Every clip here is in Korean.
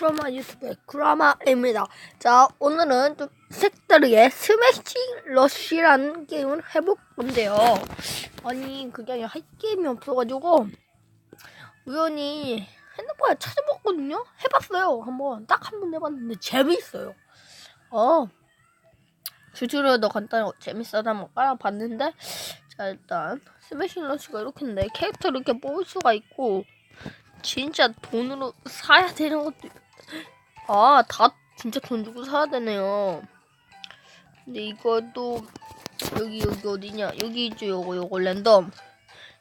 크로마 유튜브의 크로마입니다. 자, 오늘은 좀 색다르게 스매싱 러쉬라는 게임을 해볼 건데요. 아니, 그게 아니라 할 게임이 없어가지고, 우연히 핸드폰에 찾아봤거든요? 해봤어요. 한번, 딱 한 번 해봤는데 재밌어요. 어, 튜토리얼도 간단하고 재밌어서 한번 깔아봤는데, 자, 일단, 스매싱 러쉬가 이렇게인데, 캐릭터를 이렇게 뽑을 수가 있고, 진짜 돈으로 사야 되는 것도 있- 아, 다 진짜 돈 주고 사야 되네요. 근데 이것도 여기 여기 어디냐? 여기 있죠. 요거 요거 랜덤.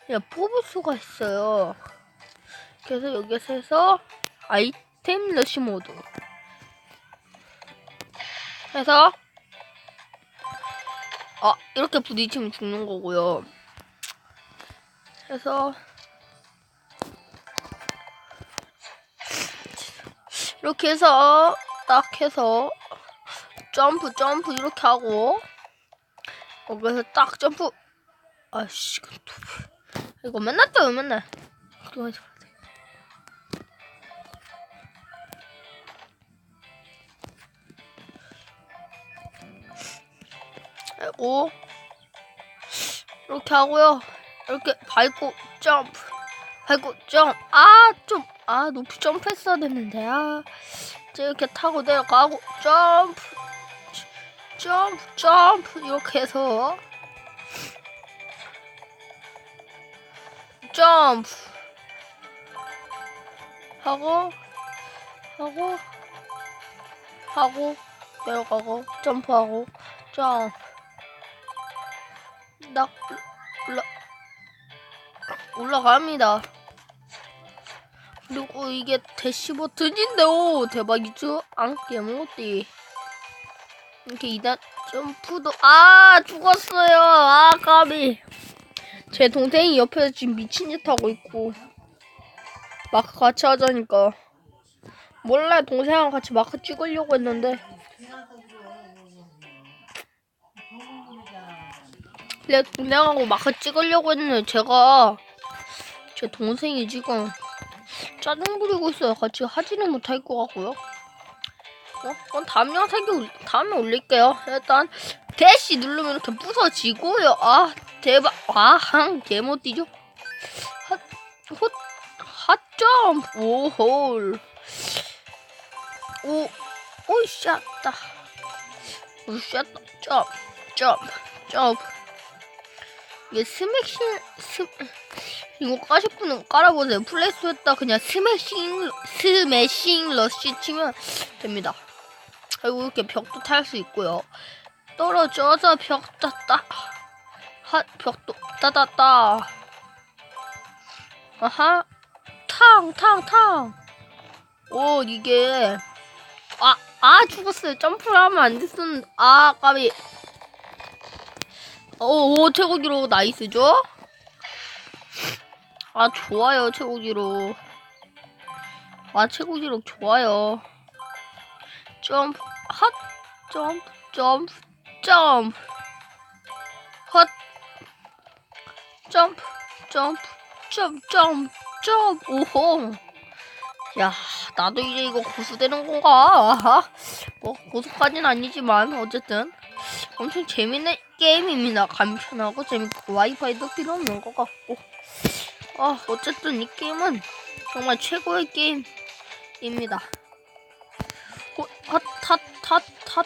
그냥 뽑을 수가 있어요. 그래서 여기서 해서 아이템 러시 모드. 해서 아, 이렇게 부딪히면 죽는 거고요. 해서 이렇게 해서 딱 해서 점프 점프 이렇게 하고 여기서 딱 점프. 아씨 또- 이거 맨날 떠요 맨날. 그리고 이렇게 하고요. 이렇게 밟고 점프 밟고 점프 아좀 아 높이 점프했어야 됐는데 아. 이렇게 타고 내려가고 점프 점프 점프 이렇게 해서. 점프. 하고 하고 하고 내려가고 점프하고 점프. 딱 올라 올라갑니다. 그리고 이게 대시 버튼인데 오 대박이죠? 안 깨먹었디 이렇게 이단 점프도 아 죽었어요. 아 까비. 제 동생이 옆에서 지금 미친 짓 하고 있고 마크 같이 하자니까. 몰래 동생이랑 같이 마크 찍으려고 했는데. 내 동생하고 마크 찍으려고 했는데 제가 제 동생이 지금 짜증 부리고 있어요. 같이 하지는 못할 것 같고요. 어? 그건 다음 영상에 올, 다음에 올릴게요. 일단 대시 누르면 이렇게 부서지고요. 아 대박. 와항 개못 뛰죠. 핫, 헛, 핫점. 오홀. 오, 오, 샷다. 오, 샷다. 점, 점, 점. 이게 스매싱, 스, 이거 분은 깔아보세요. 플레이스토어에다 그냥 스매싱, 스매싱 러쉬 치면 됩니다. 그리고 이렇게 벽도 탈 수 있고요. 떨어져서 벽 따따. 하, 벽도 따따따. 아하. 탕, 탕, 탕. 오, 이게. 아, 아, 죽었어요. 점프를 하면 안 됐었는데. 아, 까비. 오, 오, 최고 기록 나이스죠? 아 좋아요 최고 기록. 아 최고 기록 좋아요. 점프 핫 점프 점프 점프. 핫 점프 점프 점프 점프 점프. 오호. 야 나도 이제 이거 고수 되는 건가. 뭐 고수까지는 아니지만 어쨌든 엄청 재밌는 게임입니다. 간편하고 재밌고 와이파이도 필요 없는 것 같고 아, 어쨌든 이 게임은 정말 최고의 게임입니다. 어, 핫, 핫, 핫, 핫.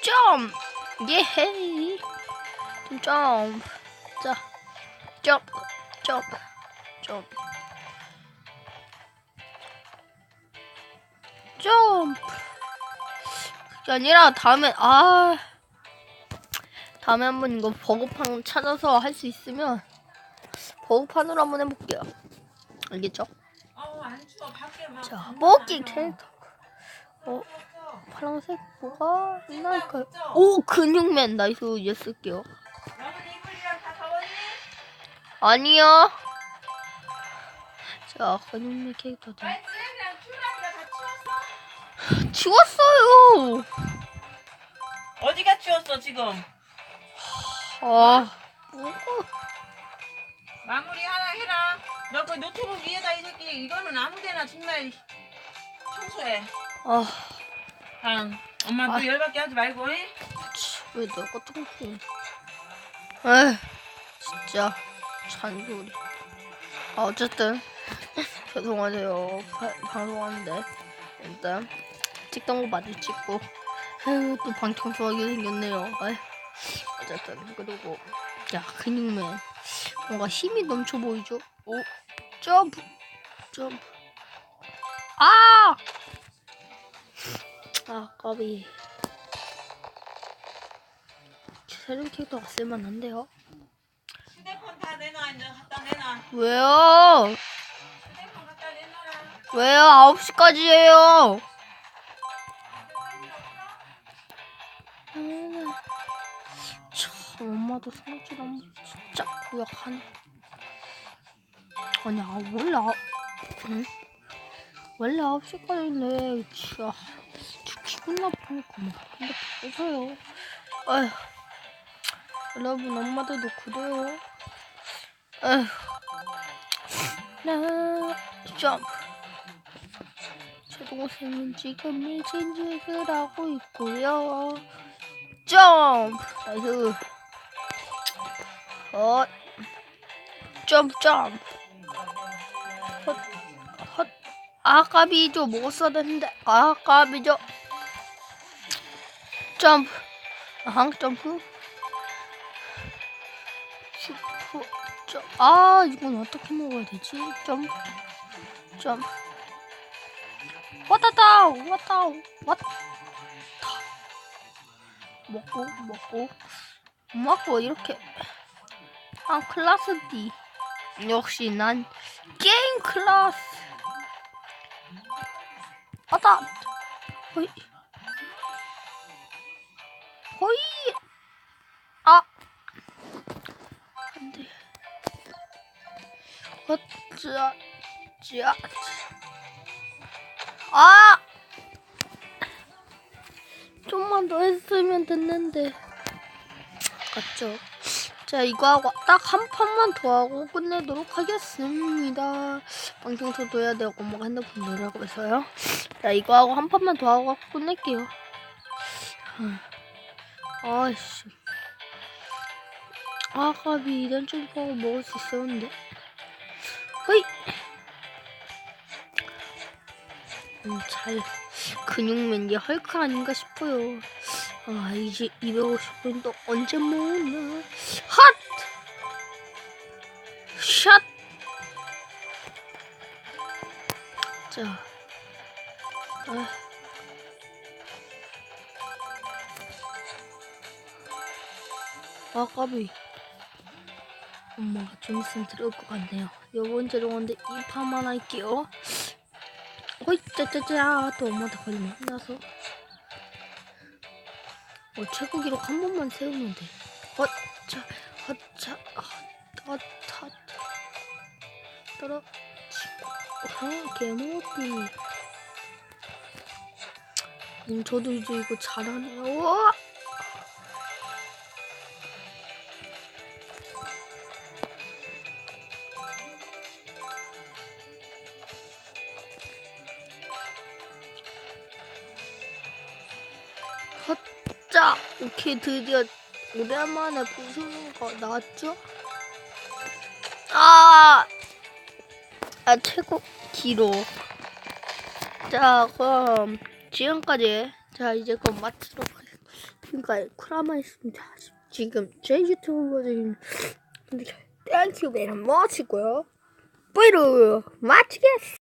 점! 예헤이. 점. 자, 점, 점, 점. 점프. 아니라 다음에, 아. 다음에 한번 이거 버그팡 찾아서 할 수 있으면 버그판으로 한번 해볼게요. 알겠죠? 막 자, 먹기 캐릭터. 어, 파란색 뭐가 있나일까요? 오, 근육맨 나이스 얘 쓸게요. 아니요. 자, 근육맨 캐릭터? 치웠어요. 어디가 치웠어 지금? 아, 뭐가? 마무리 하나 해라 너 그 노트북 위에다 이 새끼 이거는 아무데나 정말 청소해. 아, 방. 엄마 또 아. 열받게 하지 말고. 잉? 치, 왜 내가 통수? 에휴, 진짜 잔소리. 아, 어쨌든 죄송하세요. 바- 방송하는데 일단 찍던 거 마저 찍고 에휴, 또 방청소하게 생겼네요. 에휴, 어쨌든 그리고 야 근육맨 뭔가 힘이 넘쳐 보이죠? 오, 점프, 점프. 아! 아, 까비. 새로운 캐릭터가 쓸만한데요? 휴대폰 다 내놔 이제 갖다 내놔. 왜요? 휴대폰 갖다 내놔라. 왜요? 9시까지예요. 음, 참, 엄마도 안 진짜 구역하네. 아니, 아, 원래, 아, 응? 원래 9시까지인데, 진짜, 기분 나쁘니까 막 뺏어요. 아휴, 여러분, 엄마들도 그래요. 아휴, 나, 점프. 제 동생은 지금 미친짓을 하고 있고요. 점프. 나이 스. 헛. 점프 점프. 헛. 헛. 아까비죠. 먹었어야 되는데. 아까비죠. 점프. 한 점프. 슈퍼. 점. 아 이건 어떻게 먹어야 되지? 점프. 점프. 왔다다 왔다 왔다 먹고 먹고 먹고 이렇게 아 클래스 D. 역시 난 게임 클래스. 왔다 호이. 호이. 아. 안 돼. 어쩌 쩌 아! 좀만 더 했으면 됐는데. 맞죠? 자, 이거 하고 딱 한 판만 더 하고 끝내도록 하겠습니다. 방송소도 해야 되고, 뭐 핸드폰 노래하고 있어요. 자, 이거 하고 한 판만 더 하고 끝낼게요. 아이씨. 아까비 이런 좀 하고 먹을 수 있었는데. 허이! 음, 잘 근육맨 이 헐크 아닌가 싶어요. 아 이제 250분 또 언제 모으나? 핫! 샷! 자, 아. 아 까비 엄마가 좀 있으면 들어올 것 같네요. 요번 재롱인데 이 판만 할게요. 호이 짜짜짜 또 엄마한테 걸리면 혼나서 어, 최고 기록 한 번만 세우면 돼. 허차 허차 허타 떨어지고 아 개모비 음, 저도 이제 이거 잘하네요. 우와! 오케이 드디어 오랜만에 부수는 거 나왔죠? 아, 아 최고 기록. 자, 그럼 지금까지 자 이제 그럼 마치도록 하겠습니다. 지금까지 크라마였습니다. 지금 제 유튜브 버전 땡큐 베리 머치고요. 뿌이로 마치겠습니다.